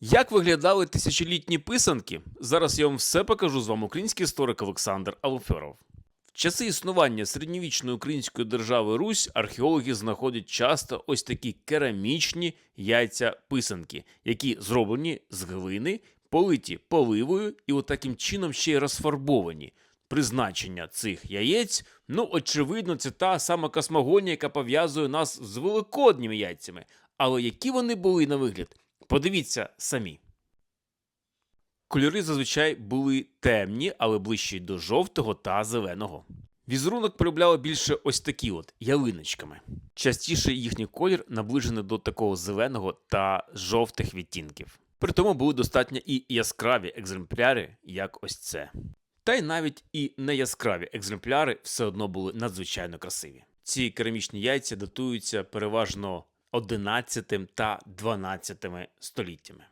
Як виглядали тисячолітні писанки? Зараз я вам все покажу з вами український історик Олександр Алферов. В часи існування середньовічної української держави Русь археологи знаходять часто ось такі керамічні яйця писанки, які зроблені з глини, политі поливою і от чином ще й розфарбовані. Призначення цих яєць, ну очевидно, це та сама космогонія, яка пов'язує нас з великодніми яйцями. Але які вони були на вигляд? Подивіться самі. Кольори зазвичай були темні, але ближчі до жовтого та зеленого. Візерунок полюбляли більше ось такі от ялиночками. Частіше їхній колір наближений до такого зеленого та жовтих відтінків. При тому були достатньо і яскраві екземпляри, як ось це. Та й навіть і неяскраві екземпляри все одно були надзвичайно красиві. Ці керамічні яйця датуються переважно 11 та 12 століттями.